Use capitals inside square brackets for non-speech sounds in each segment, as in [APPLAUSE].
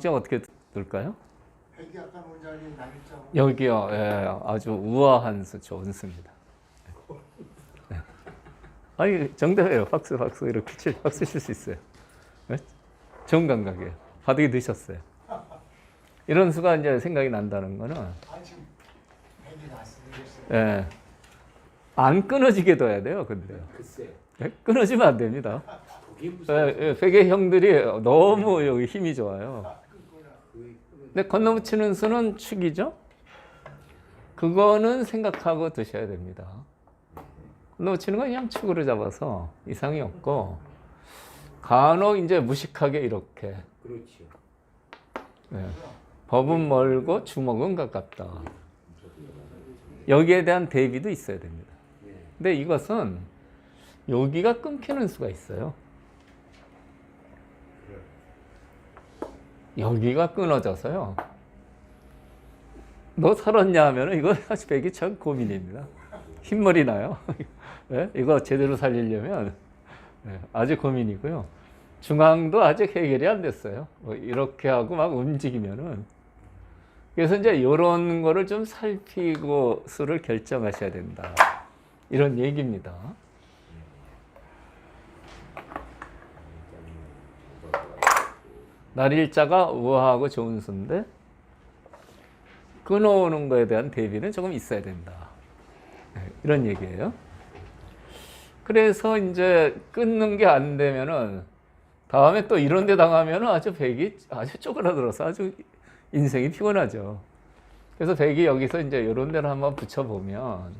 중앙자 어떻게 들까요? 여기요. 예, 아주 우아한 수 좋은 수입니다. 네. 아니 정답이에요. 박수 박수 이렇게 칠 박수 칠 수 있어요. 네? 좋은 감각이에요. 바둑이 넣으셨어요. 이런 수가 이제 생각이 난다는 거는 아. 예, 안 끊어지게 둬야 돼요. 글쎄 예, 끊어지면 안 됩니다. 그게 예, 무슨 예, 형들이 너무 여기 힘이 좋아요. 근데 건너붙이는 수는 축이죠. 그거는 생각하고 드셔야 됩니다. 건너붙이는 건 그냥 축으로 잡아서 이상이 없고 간혹 이제 무식하게 이렇게 그렇지 예, 법은 멀고 주먹은 가깝다. 여기에 대한 대비도 있어야 됩니다. 근데 이것은 여기가 끊기는 수가 있어요. 여기가 끊어져서요. 너 살았냐 하면 이거 사실 백이 참 고민입니다. 흰머리 나요. [LAUGHS] 예? 이거 제대로 살리려면 예, 아주 고민이고요. 중앙도 아직 해결이 안 됐어요. 뭐 이렇게 하고 막 움직이면은 그래서 이제 이런 거를 좀 살피고 수를 결정하셔야 된다. 이런 얘기입니다. 날 일자가 우아하고 좋은 수인데 끊어오는 거에 대한 대비는 조금 있어야 된다. 네, 이런 얘기예요. 그래서 이제 끊는 게 안 되면은 다음에 또 이런 데 당하면은 아주 백이 아주 쪼그라들어서 아주 인생이 피곤하죠. 그래서 백이 여기서 이제 이런 데를 한번 붙여보면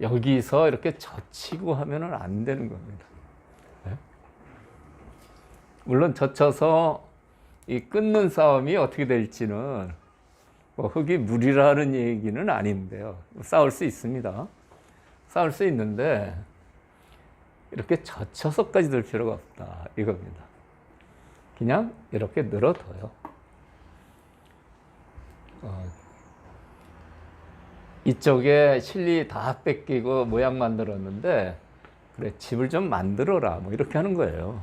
여기서 이렇게 젖히고 하면은 안 되는 겁니다. 네? 물론 젖혀서 이 끊는 싸움이 어떻게 될지는 뭐 흙이 물이라는 얘기는 아닌데요. 싸울 수 있습니다. 싸울 수 있는데 이렇게 젖혀서까지 들 필요가 없다 이겁니다. 그냥 이렇게 늘어둬요. 어, 이쪽에 실리 다 뺏기고 모양 만들었는데 그래 집을 좀 만들어라 뭐 이렇게 하는 거예요.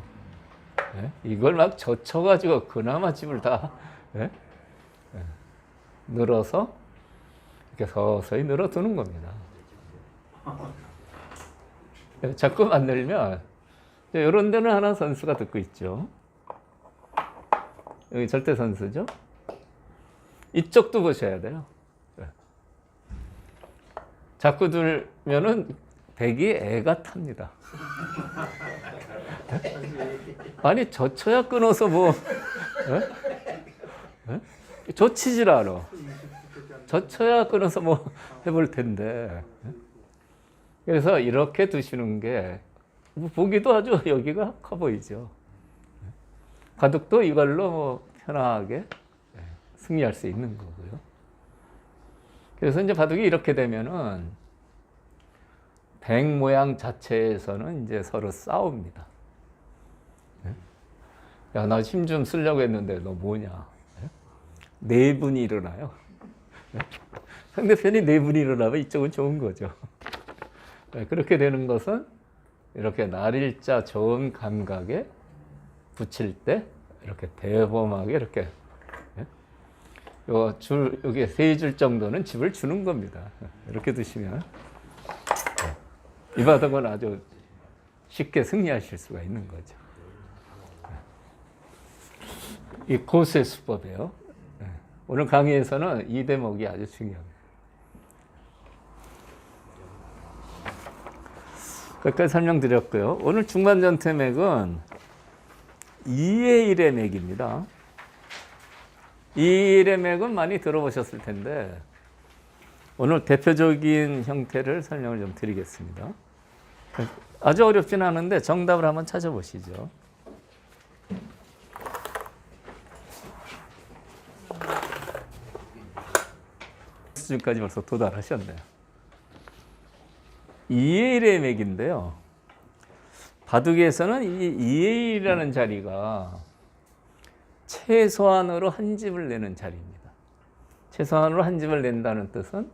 예? 이걸 막 젖혀가지고 그나마 집을 다 예? 예. 늘어서 이렇게 서서히 늘어두는 겁니다. 예, 자꾸 만들면 이런 데는 하나 선수가 듣고 있죠. 여기 절대 선수죠. 이쪽도 보셔야 돼요. 예. 자꾸 들면은 백이 애가 탑니다. [LAUGHS] 아니 젖혀야 끊어서 뭐 예? 예? 않아. 젖혀야 끊어서 뭐 해볼 텐데. 예? 그래서 이렇게 두시는 게 보기도 아주 여기가 커 보이죠. 바둑도 이걸로 뭐 편하게 예, 승리할 수 있는 거고요. 그래서 이제 바둑이 이렇게 되면은 백 모양 자체에서는 이제 서로 싸웁니다. 야, 나 힘 좀 쓰려고 했는데 너 뭐냐? 네 분이 일어나요. 상대편이 네 분이 일어나면 이쪽은 좋은 거죠. 네, 그렇게 되는 것은 이렇게 날일자 좋은 감각에 붙일 때 이렇게 대범하게 이렇게 예? 요줄 여기 세 줄 정도는 집을 주는 겁니다. 이렇게 두시면 이 바닥은 아주 쉽게 승리하실 수가 있는 거죠. 이 고수의 수법이에요. 예. 오늘 강의에서는 이 대목이 아주 중요합니다. 끝까지 설명드렸고요. 오늘 중반 전태 맥은 2의 1의 맥입니다. 2의 1의 맥은 많이 들어보셨을 텐데 오늘 대표적인 형태를 설명을 좀 드리겠습니다. 아주 어렵진 않은데 정답을 한번 찾아보시죠. 수준까지 벌써 도달하셨네요. 2의 1의 맥인데요. 바둑에서는 이 2의 1이라는 자리가 최소한으로 한 집을 내는 자리입니다. 최소한으로 한 집을 낸다는 뜻은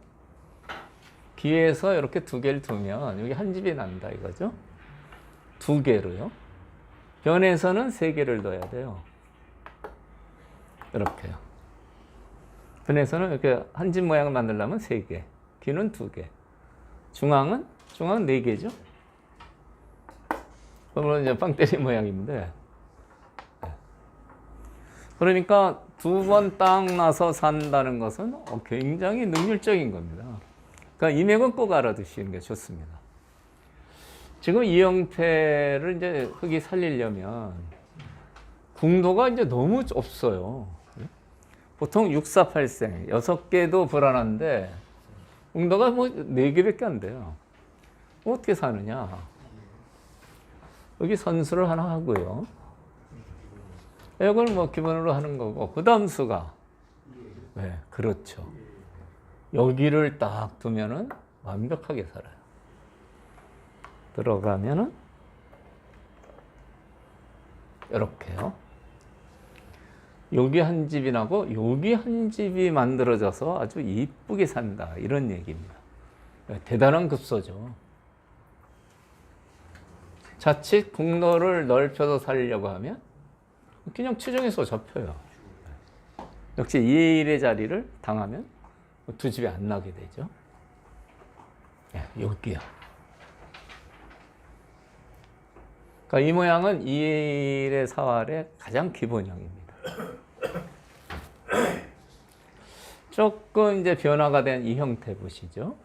기에서 이렇게 두 개를 두면 여기 한 집이 난다 이거죠. 두 개로요. 변에서는 세 개를 넣어야 돼요. 이렇게요. 분에서는 이렇게 한 집 모양을 만들려면 세 개, 귀는 두 개, 중앙은 중앙은 네 개죠. 그러면 이제 빵때리 모양인데. 네. 그러니까 두번딱 나서 산다는 것은 어, 굉장히 능률적인 겁니다. 그러니까 이 맥은 꼭 알아두시는 게 좋습니다. 지금 이 형태를 이제 흙이 살리려면 궁도가 이제 너무 없어요. 보통 6480, 6개도 불안한데 궁도가 뭐 4개밖에 안 돼요. 어떻게 사느냐? 여기 선수를 하나 하고요. 이걸 뭐 기본으로 하는 거고 그 다음 수가 네, 그렇죠. 여기를 딱 두면은 완벽하게 살아요. 들어가면은 이렇게요. 여기 한 집이 나고 여기 한 집이 만들어져서 아주 이쁘게 산다 이런 얘기입니다. 대단한 급소죠. 자칫 국로를 넓혀서 살려고 하면 그냥 추정해서 접혀요. 역시 2의 1의 자리를 당하면 두 집이 안 나게 되죠. 네, 여기요. 그러니까 이 모양은 2의 1의 사활의 가장 기본형입니다. [COUGHS] 조금 이제 변화가 된 이 형태 보시죠.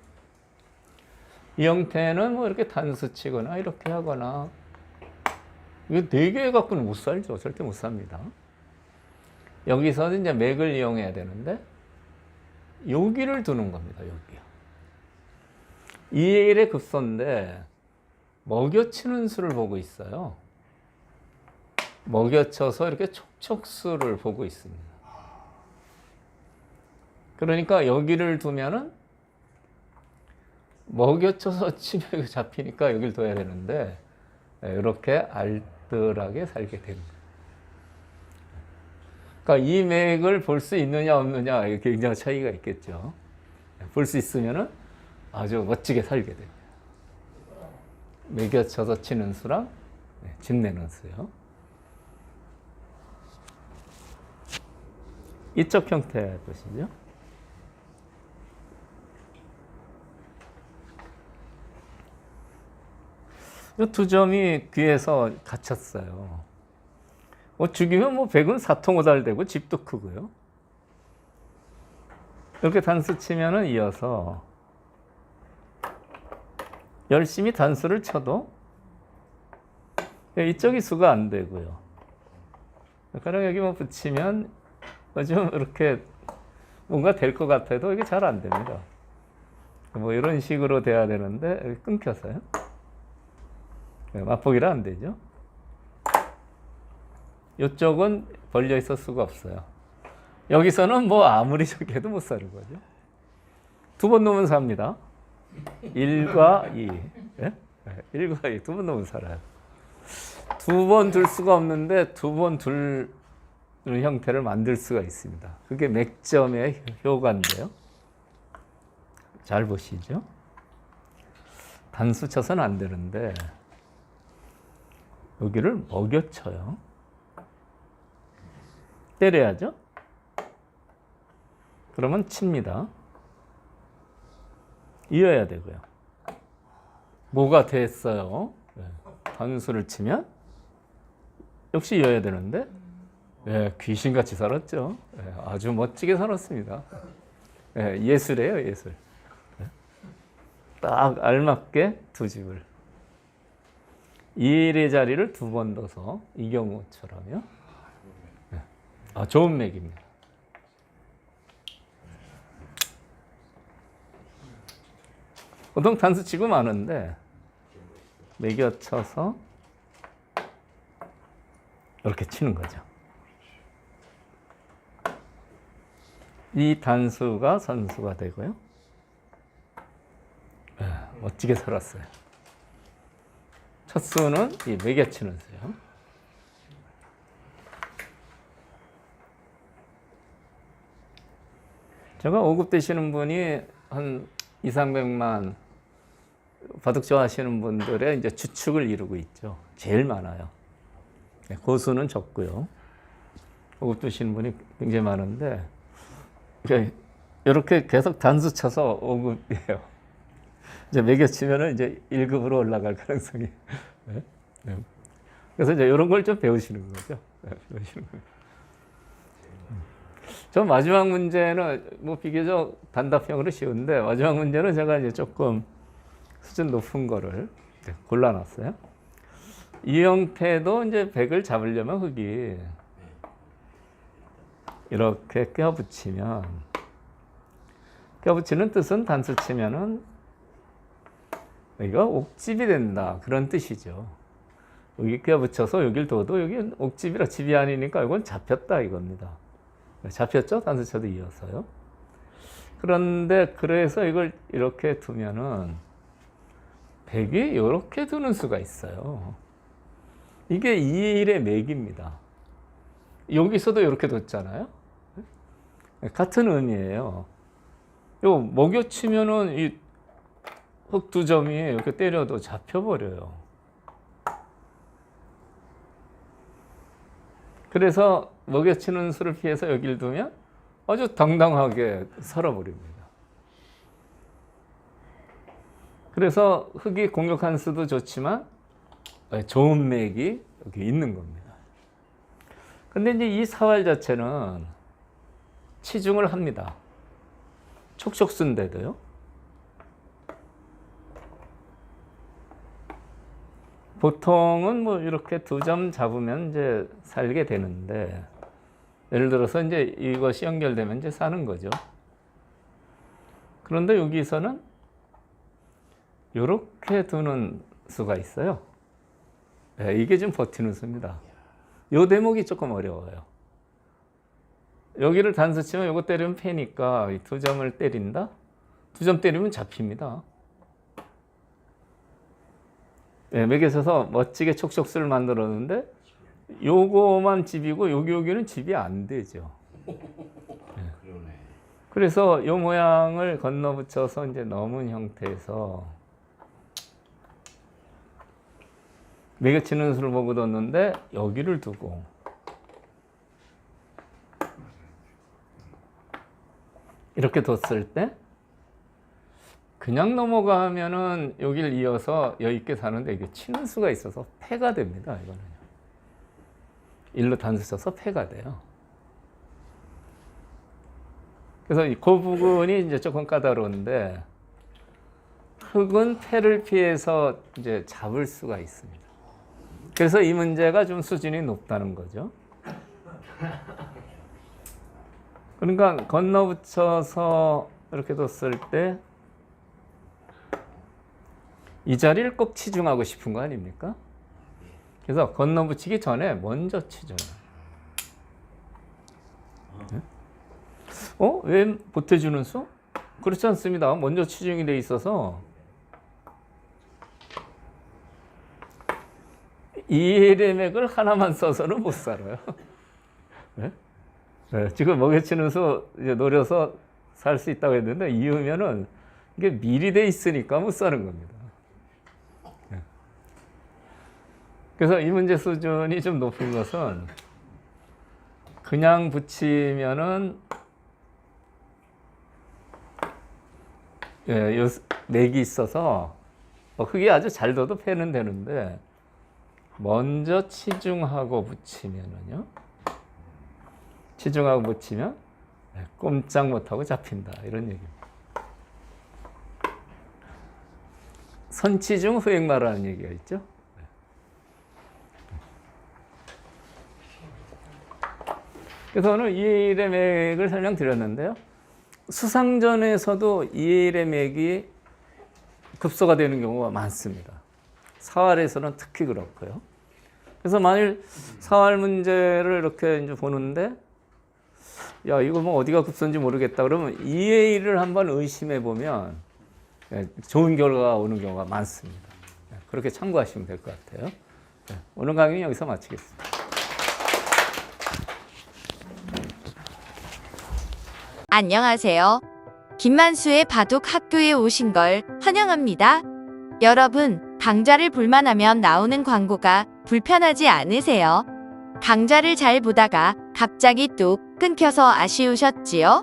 이 형태는 뭐 이렇게 단수 치거나 이렇게 하거나 이거 네개 갖고는 못 살죠. 절대 못 삽니다. 여기서는 이제 맥을 이용해야 되는데 여기를 두는 겁니다. 여기요. 2의 1의 급소인데 먹여치는 수를 보고 있어요. 먹여쳐서 이렇게 촉촉수를 보고 있습니다. 그러니까 여기를 두면은 먹여쳐서 [LAUGHS] 치면 이거 잡히니까 여기를 둬야 되는데 네, 이렇게 알뜰하게 살게 됩니다. 그러니까 이 맥을 볼 수 있느냐 없느냐 굉장히 차이가 있겠죠. 볼 수 있으면은 아주 멋지게 살게 됩니다. 매겨쳐서 치는 수랑 네, 집 내는 수요. 이쪽 형태 보시죠. 이 두 점이 귀에서 갇혔어요. 뭐 죽이면 뭐 백은 사통오달 되고 집도 크고요. 이렇게 단수 치면은 이어서 열심히 단수를 쳐도 이쪽이 수가 안 되고요. 가령 여기만 붙이면 좀 이렇게 뭔가 될 것 같아도 이게 잘 안 됩니다. 뭐 이런 식으로 돼야 되는데 끊겨서요. 네, 맛보기라 안 되죠. 이쪽은 벌려 있을 수가 없어요. 여기서는 뭐 아무리 [LAUGHS] 저기해도 못 사는 거죠. 두 번 놓으면 삽니다. 1과 2. 예? 1과 2. 두 번 놓으면 살아요. 두 번 둘 수가 없는데 두 번 둘 형태를 만들 수가 있습니다. 그게 맥점의 효과인데요. 잘 보시죠. 단수 쳐서는 안 되는데 여기를 먹여쳐요. 때려야죠. 그러면 칩니다. 이어야 되고요. 뭐가 됐어요? 네. 단수를 치면 역시 이어야 되는데 네, 귀신같이 살았죠. 네, 아주 멋지게 살았습니다. 네, 예술이에요, 예술. 네. 딱 알맞게 두 집을. 이의 자리를 두 번 둬서 이 경우처럼요. 네. 아, 좋은 맥입니다. 보통 단수 치고 마는데 매겨 쳐서 이렇게 치는 거죠. 이 단수가 선수가 되고요. 네, 멋지게 살았어요. 첫 수는 이 매겨 치는 수요. 제가 5급 되시는 분이 한 2, 300만 바둑 좋아하시는 분들의 이제 주축을 이루고 있죠. 제일 많아요. 네, 고수는 적고요. 오급 두시는 분이 굉장히 많은데 이렇게, 이렇게 계속 단수 쳐서 5급이에요. 이제 매겨치면은 이제 1급으로 올라갈 가능성이. 네? 네. 그래서 이제 이런 걸 좀 배우시는 거죠. 네, 배우시는 거예요. 저 마지막 문제는 뭐 비교적 단답형으로 쉬운데 마지막 문제는 제가 이제 조금 수준 높은 거를 골라놨어요. 이 형태도 이제 백을 잡으려면 흙이 이렇게 껴붙이면 껴붙이는 뜻은 단수 치면은 여기가 옥집이 된다 그런 뜻이죠. 여기 껴붙여서 여길 둬도 여기 옥집이라 집이 아니니까 이건 잡혔다 이겁니다. 잡혔죠? 단수 쳐도 이어서요. 그런데 그래서 이걸 이렇게 두면은 백이 이렇게 두는 수가 있어요. 이게 2의 1의 맥입니다. 여기서도 이렇게 뒀잖아요. 같은 의미예요. 요 먹여치면은 이흙두 점이 이렇게 때려도 잡혀버려요. 그래서 먹여치는 수를 피해서 여기를 두면 아주 당당하게 살아버립니다. 그래서 흙이 공격한 수도 좋지만 좋은 맥이 여기 있는 겁니다. 근데 이제 이 사활 자체는 치중을 합니다. 촉촉순데도요. 보통은 뭐 이렇게 두 점 잡으면 이제 살게 되는데 예를 들어서 이제 이것이 연결되면 이제 사는 거죠. 그런데 여기서는 이렇게 두는 수가 있어요. 네, 이게 좀 버티는 수입니다. 요 대목이 조금 어려워요. 여기를 단수 치면 이거 때리면 패니까 이두 점을 때린다? 두 점 때리면 잡힙니다. 네, 맥에서서 멋지게 촉촉수를 만들었는데 요거만 집이고 여기 여기는 집이 안 되죠. 그러네. 그래서 요 모양을 건너 붙여서 이제 넘은 형태에서 매겨치는 수를 보고 뒀는데 여기를 두고 이렇게 뒀을 때 그냥 넘어가면은 여기를 이어서 여기 있게 사는데 이게 치는 수가 있어서 패가 됩니다. 이거는요. 일로 단수 쳐서 패가 돼요. 그래서 이- 그 부분이 이제 조금 까다로운데 흙은 패를 피해서 이제 잡을 수가 있습니다. 그래서 이 문제가 좀 수준이 높다는 거죠. 그러니까 건너 붙여서 이렇게 뒀을 때 이 자리를 꼭 치중하고 싶은 거 아닙니까? 그래서 건너 붙이기 전에 먼저 치중. 어? 왜 보태주는 수? 그렇지 않습니다. 먼저 치중이 돼 있어서 이의 맥을 하나만 써서는 못 살아요. [LAUGHS] 네? 네, 지금 먹여치는 수 이제 노려서 살 수 있다고 했는데 이으면은 이게 미리 돼 있으니까 못 사는 겁니다. 네. 그래서 이 문제 수준이 좀 높은 것은 그냥 붙이면은 예, 요 맥이 있어서 뭐 흙이 아주 잘 둬도 패는 되는데 먼저 치중하고 붙이면은요. 치중하고 붙이면 예, 꼼짝 못하고 잡힌다 이런 얘기입니다. 선치중 후행마라는 얘기가 있죠. 네. 그래서 오늘 이일의 맥을 설명드렸는데요. 수상전에서도 이일의 맥이 급소가 되는 경우가 많습니다. 사활에서는 특히 그렇고요. 그래서 만일 사활 문제를 이렇게 이제 보는데 야 이거 뭐 어디가 급소인지 모르겠다 그러면 2의 1을 한번 의심해 보면 예, 좋은 결과가 오는 경우가 많습니다. 예, 그렇게 참고하시면 될 것 같아요. 예, 오늘 강의는 여기서 마치겠습니다. 안녕하세요. 김만수의 바둑 학교에 오신 걸 환영합니다. 여러분, 강좌를 볼만하면 나오는 광고가 불편하지 않으세요? 강좌를 잘 보다가 갑자기 뚝 끊겨서 아쉬우셨지요?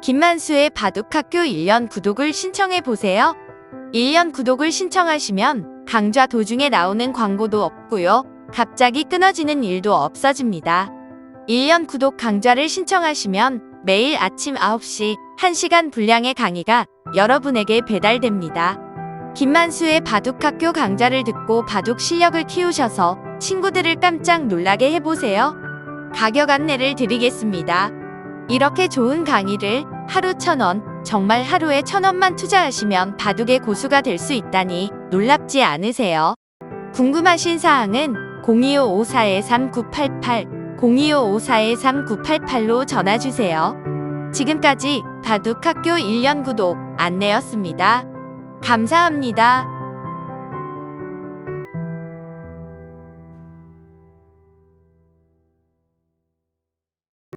김만수의 바둑학교 1년 구독을 신청해 보세요. 1년 구독을 신청하시면 강좌 도중에 나오는 광고도 없고요. 갑자기 끊어지는 일도 없어집니다. 1년 구독 강좌를 신청하시면 매일 아침 9시 1시간 분량의 강의가 여러분에게 배달됩니다. 김만수의 바둑학교 강좌를 듣고 바둑 실력을 키우셔서 친구들을 깜짝 놀라게 해보세요. 가격 안내를 드리겠습니다. 이렇게 좋은 강의를 하루 천 원, 정말 하루에 천 원만 투자하시면 바둑의 고수가 될 수 있다니 놀랍지 않으세요? 궁금하신 사항은 02554-3988, 02554-3988로 전화주세요. 지금까지 바둑학교 1년 구독 안내였습니다. 감사합니다.